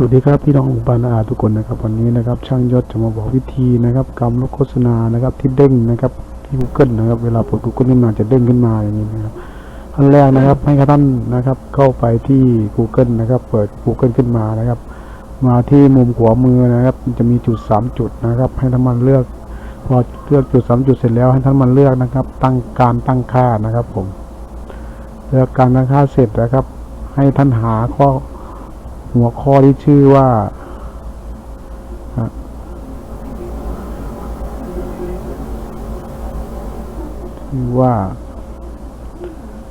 สวัสดีครับพี่น้องอุปานาทุกคนนะครับวันนี้นะครับช่างยศจะมาบอกวิธีนะครับกำลบโฆษณานะครับที่เด้งนะครับที่ Google นะครับเวลาเปิด Google ขึ้นมาจะเด้งขึ้นมาอย่างนี้นะครับขั้นแรกนะครับให้ท่านนะครับเข้าไปที่ Google นะครับเปิด Google ขึ้นมานะครับ มาที่มุมขวามือนะครับ จะมีจุดสามจุดนะครับ ให้ท่านมันเลือก พอเลือกจุดสามจุดเสร็จแล้วให้ท่านมันเลือกนะครับ ตั้งการตั้งค่านะครับผม เลือกการตั้งค่าเสร็จนะครับ ให้ท่านหาข้อ หัวข้อที่ชื่อว่า ชื่อว่า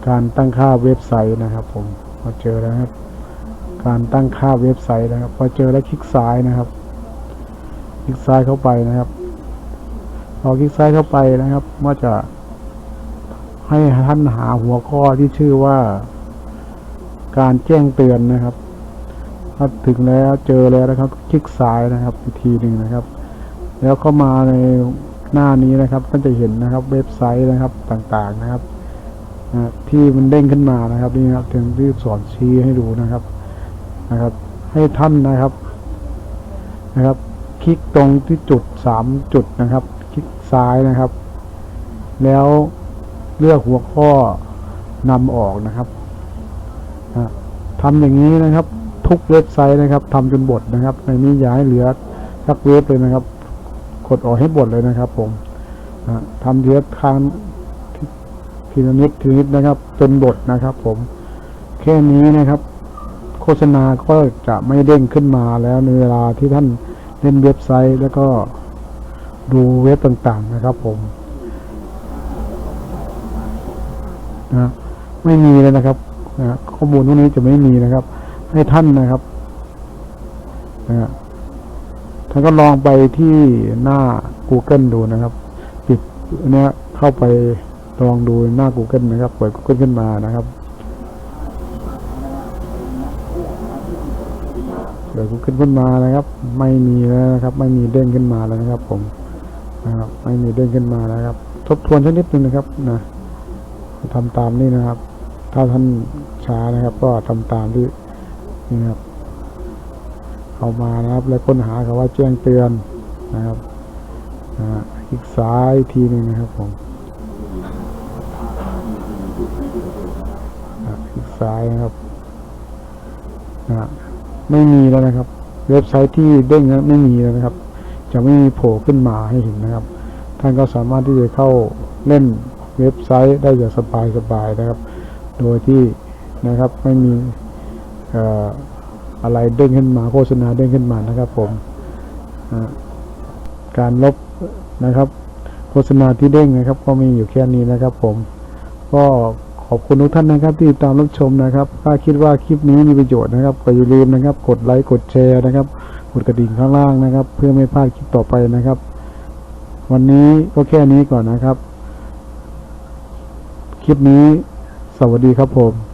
การตั้งค่าเว็บไซต์นะครับ ผมพอเจอแล้วครับ การตั้งค่าเว็บไซต์นะครับ พอเจอแล้วคลิกซ้ายนะครับ คลิกซ้ายเข้าไปนะครับพอคลิกซ้ายเข้าไปนะครับก็จะให้ท่านหาหัวข้อที่ชื่อว่า การแจ้งเตือนนะครับ ถ้าถึงแล้วเจอแล้วนะครับ คลิกซ้ายนะครับอีกทีหนึ่งนะครับ แล้วเข้ามาในหน้านี้นะครับก็จะเห็นนะครับเว็บไซต์นะครับต่างๆนะครับที่มันเด้งขึ้นมานะครับนี่ครับถึงที่สอนชี้ให้ดูนะครับนะครับ ให้ท่านนะครับนะครับ คลิกตรงที่จุดสามจุดนะครับ คลิกซ้ายนะครับ แล้วเลือกหัวข้อนำออกนะครับทำอย่างนี้นะครับ ทุกเว็บไซต์นะครับทำจนบทนะครับ ในนี้อย่าให้เหลือสักเว็บเลยนะครับ กดออกให้บทเลยนะครับ ผมอะทำเทียครั้งทีละนิดทีนิดนะครับจนบทนะครับ ผม แค่นี้นะครับ โฆษณาก็จะไม่เด้งขึ้นมาแล้วในเวลาที่ท่านเล่นเว็บไซต์แล้วก็ดูเว็บต่างๆนะครับ ผมนะไม่มีเลยนะครับนะข้อมูลพวกนี้จะไม่มีนะครับ ให้ท่านนะครับนะท่านก็ลองไปที่หน้า Google ดูนะครับ ปิดอันเนี้ยเข้าไปลองดูหน้า Google นะครับเปิด Google ขึ้นมานะครับเปิด Google ขึ้นมานะครับ ไม่มีแล้วนะครับ ไม่มีเด้งขึ้นมาแล้วนะครับ ผมนะครับไม่มีเด้งขึ้นมาแล้วครับ ทบทวนสักนิดนึงนะครับนะทำตามนี่นะครับ ถ้าท่านช้านะครับ ก็ทำตามที่ นี่ครับ เข้ามานะครับ แล้วค้นหาคำว่าแจ้งเตือนนะครับอ่าคลิกซ้ายทีหนึ่งนะครับผมอ่าคลิกซ้ายนะครับไม่มีแล้วนะครับ เว็บไซต์ที่เด้งไม่มีแล้วนะครับ จะไม่มีโผล่ขึ้นมาให้เห็นนะครับ ท่านก็สามารถที่จะเข้าเล่นเว็บไซต์ได้อย่างสบายๆนะครับ โดยที่นะครับไม่มี อะไรเด้งขึ้นมาโฆษณาเด้งขึ้นมานะครับ ผมการลบนะครับ โฆษณาที่เด้งนะครับ ก็มีอยู่แค่นี้นะครับ ผม ก็ขอบคุณทุกท่านนะครับ ที่ติดตามรับชมนะครับ ถ้าคิดว่าคลิปนี้มีประโยชน์นะครับก็อย่าลืมนะครับ กดไลค์กดแชร์นะครับกดกระดิ่งข้างล่างนะครับ เพื่อไม่พลาดคลิปต่อไปนะครับ วันนี้ก็แค่นี้ก่อนนะครับ คลิปนี้สวัสดีครับผม